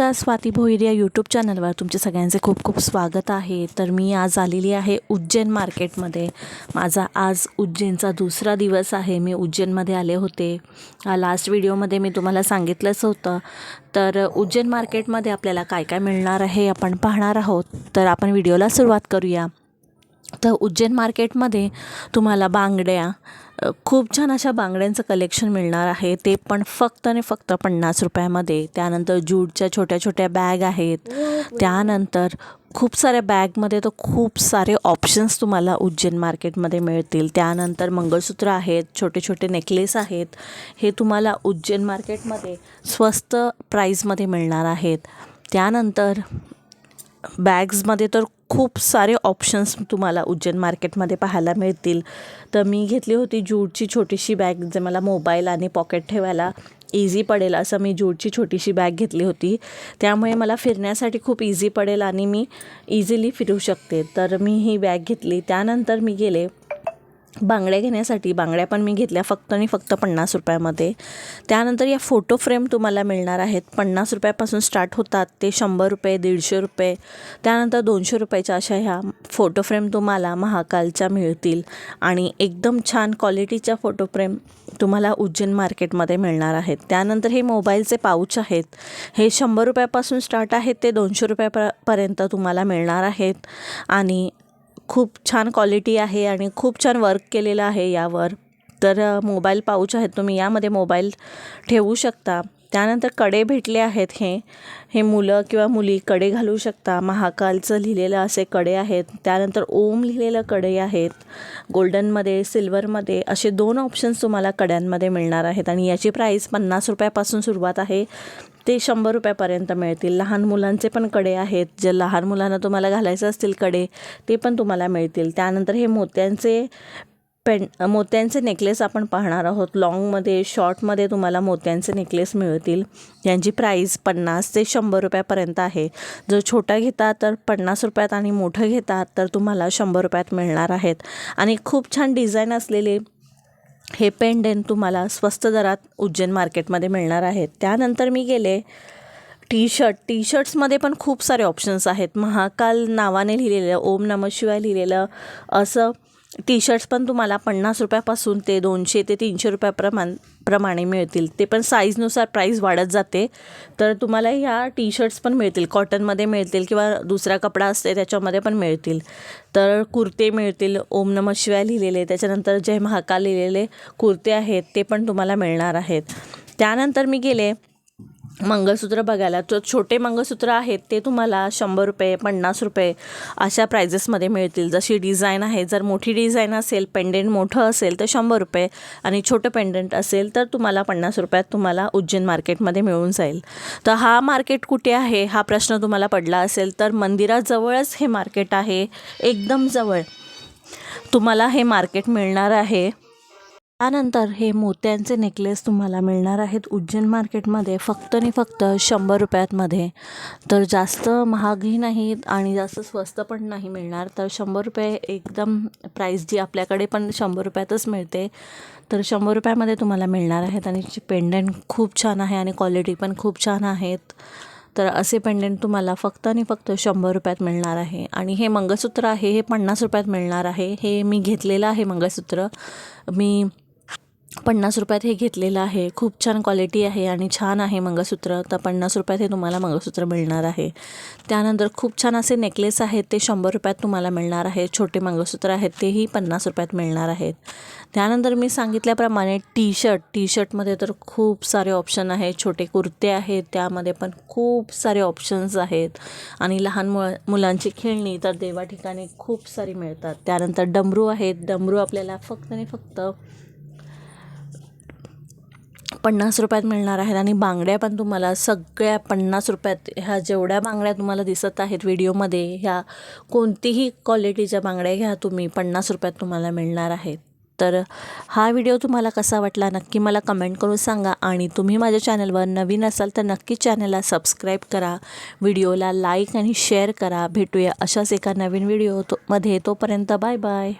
नमस्कार स्वाती भोईर या यूट्यूब चॅनलवर तुमचे सगळ्यांचे खूप खूप स्वागत आहे. तर मी आज आलेली आहे उज्जैन मार्केटमध्ये माझा आज उज्जैनचा दुसरा दिवस आहे. मी उज्जैनमध्ये आले होते. लास्ट व्हिडिओमध्ये मी तुम्हाला सांगितलंच होतं. तर उज्जैन मार्केटमध्ये आपल्याला काय काय मिळणार आहे आपण पाहणार आहोत. तर आपण व्हिडिओला सुरुवात करूया. तर उज्जैन मार्केटमध्ये तुम्हाला बांगड्या खूप छान अशा बांगड्यांचं कलेक्शन मिळणार आहे. ते पण फक्त आणि फक्त पन्नास रुपयामध्ये. त्यानंतर जूटच्या छोट्या छोट्या बॅग आहेत. त्यानंतर खूप साऱ्या बॅगमध्ये तर खूप सारे ऑप्शन्स तुम्हाला उज्जैन मार्केटमध्ये मिळतील. त्यानंतर मंगळसूत्र आहेत छोटे छोटे नेकलेस आहेत. हे तुम्हाला उज्जैन मार्केटमध्ये स्वस्त प्राईजमध्ये मिळणार आहेत. त्यानंतर बॅग्समध्ये तर खूप सारे ऑप्शन्स तुम्हाला उज्जैन मार्केटमध्ये पाहायला मिळतील. तर मी घेतली होती ज्यूटची छोटीशी बॅग जे मला मोबाईल आणि पॉकेट ठेवायला इझी पडेल असं मी ज्यूटची छोटीशी बॅग घेतली होती. त्यामुळे मला फिरण्यासाठी खूप इझी पडेल आणि मी इझिली फिरू शकते. तर मी ही बॅग घेतली. त्यानंतर मी गेले बांगड्या घेण्यासाठी बांगड्या पण मी घेतल्या फक्त आणि फक्त पन्नास रुपयामध्ये. त्यानंतर या फोटो फ्रेम तुम्हाला मिळणार आहेत. पन्नास रुपयापासून स्टार्ट होतात ते शंभर रुपये दीडशे रुपये. त्यानंतर दोनशे रुपयाच्या अशा ह्या फोटो फ्रेम तुम्हाला महाकालच्या मिळतील. आणि एकदम छान क्वालिटीच्या फोटो फ्रेम तुम्हाला उज्जैन मार्केटमध्ये मिळणार आहेत. त्यानंतर हे मोबाईलचे पाऊच आहेत. हे शंभर रुपयापासून स्टार्ट आहेत. ते दोनशे रुपयापर्यंत तुम्हाला मिळणार आहेत. आणि खूप छान क्वालिटी आहे आणि खूप छान वर्क केलेलं आहे यावर. तर मोबाईल पाऊच आहेत तुम्ही यामध्ये मोबाईल ठेवू शकता. त्यानंतरकडे भेटले आहेत हे. हे मुलं किंवा मुली कडे घालू शकता. महाकालचं लिहिलेलं असे कडे आहेत. त्यानंतर ओम लिहिलेलं कडे आहेत. गोल्डनमध्ये सिल्वरमध्ये असे दोन ऑप्शन्स तुम्हाला कड्यांमध्ये मिळणार आहेत. आणि याची प्राईस पन्नास रुपयापासून सुरुवात आहे. ते शंभर रुपयापर्यंत मिळतील. लहान मुलांचे पण कडे आहेत. जे लहान मुलांना तुम्हाला घालायचं असतील कडे ते पण तुम्हाला मिळतील. त्यानंतर हे मोत्यांचे पेन मोत्यांचे नेकलेस आपण पाहणार आहोत. लॉंगमध्ये शॉर्टमध्ये तुम्हाला मोत्यांचे नेकलेस मिळतील. यांची प्राईस पन्नास ते शंभर रुपयापर्यंत आहे. जर छोटा घेता तर पन्नास रुपयात आणि मोठं घेता तर तुम्हाला शंभर रुपयात मिळणार आहेत. आणि खूप छान डिझाईन असलेले हे पेंडेंट तुम्हाला स्वस्त दरात उज्जैन मार्केटमध्ये मिळणार आहेत त्यानंतर मी गेले टी शर्ट टी शर्ट्समध्ये पण खूप सारे ऑप्शन्स आहेत. महाकाल नावाने लिहिलेलं ओम नम शिवाय लिहिलेलं असं टी शर्ट्स पण तुम्हाला पन्नास रुपयापासून ते दोनशे ते तीनशे रुपयाप्रमाण प्रमाणे मिळतील. ते पण साईजनुसार प्राईस वाढत जाते. तर तुम्हाला ह्या टी शर्ट्स पण मिळतील. कॉटनमध्ये मिळतील किंवा दुसरा कपडा असते त्याच्यामध्ये पण मिळतील. तर कुर्ते मिळतील. ओम नम शिवाय लिहिलेले. त्याच्यानंतर जय महाकाल लिहिलेले कुर्ते आहेत ते पण तुम्हाला मिळणार आहेत. त्यानंतर मी गेले. मंगळसूत्र बघायला. तर छोटे मंगळसूत्र आहेत ते तुम्हाला शंभर रुपये पन्नास रुपये अशा प्रायजेसमध्ये मिळतील. जशी डिझाईन आहे जर मोठी डिझाईन असेल पेंडेंट मोठं असेल तर शंभर रुपये आणि छोटं पेंडेंट असेल तर तुम्हाला पन्नास रुपयात तुम्हाला उज्जैन मार्केटमध्ये मिळून जाईल. तर हा मार्केट कुठे आहे हा प्रश्न तुम्हाला पडला असेल तर मंदिराजवळच हे मार्केट आहे. एकदम जवळ तुम्हाला हे मार्केट मिळणार आहे. त्यानंतर हे मोत्यांचे नेकलेस तुम्हाला मिळणार आहेत उज्जैन मार्केटमध्ये फक्त आणि फक्त शंभर रुपयातमध्ये तर जास्त महागही नाहीत आणि जास्त स्वस्त पण नाही मिळणार. तर शंभर रुपये एकदम प्राईस जी आपल्याकडे पण शंभर रुपयातच मिळते. तर शंभर रुपयामध्ये तुम्हाला मिळणार आहेत आणि पेंडंट खूप छान आहे आणि क्वालिटी पण खूप छान आहेत. तर असे पेंडेंट तुम्हाला फक्त आणि फक्त शंभर रुपयात मिळणार आहे. आणि हे मंगळसूत्र आहे हे पन्नास रुपयात मिळणार आहे. हे मी घेतलेलं आहे मंगळसूत्र. मी पन्नास रुपयात हे घेतलेलं आहे. खूप छान क्वालिटी आहे आणि छान आहे मंगळसूत्र. तर पन्नास रुपयात हे तुम्हाला मंगळसूत्र मिळणार आहे. त्यानंतर खूप छान असे नेकलेस आहेत ते शंभर रुपयात तुम्हाला मिळणार आहे. छोटे मंगळसूत्र आहेत तेही पन्नास रुपयात मिळणार आहेत. त्यानंतर मी सांगितल्याप्रमाणे टी शर्ट टी शर्टमध्ये तर खूप सारे ऑप्शन आहेत. छोटे कुर्ते आहेत त्यामध्ये पण खूप सारे ऑप्शन्स आहेत. आणि लहान मुळ मुलांची खेळणी तर देवा ठिकाणी खूप सारी मिळतात. त्यानंतर डमरू आहेत. डमरू आपल्याला फक्त आणि फक्त पन्नास रुपयात मिळणार आहेत आणि बांगड्या पण तुम्हाला सगळ्या पन्नास रुपयात ह्या जेवढ्या बांगड्या तुम्हाला दिसत आहेत व्हिडिओमध्ये ह्या कोणतीही क्वालिटीच्या बांगड्या घ्या तुम्ही पन्नास रुपयात तुम्हाला मिळणार आहेत. तर हा व्हिडिओ तुम्हाला कसा वाटला नक्की मला कमेंट करून सांगा आणि तुम्ही माझ्या चॅनलवर नवीन असाल तर नक्की चॅनलला सबस्क्राईब करा व्हिडिओला लाईक आणि शेअर करा. भेटूया अशाच एका नवीन व्हिडिओ तो मध्ये तोपर्यंत बाय बाय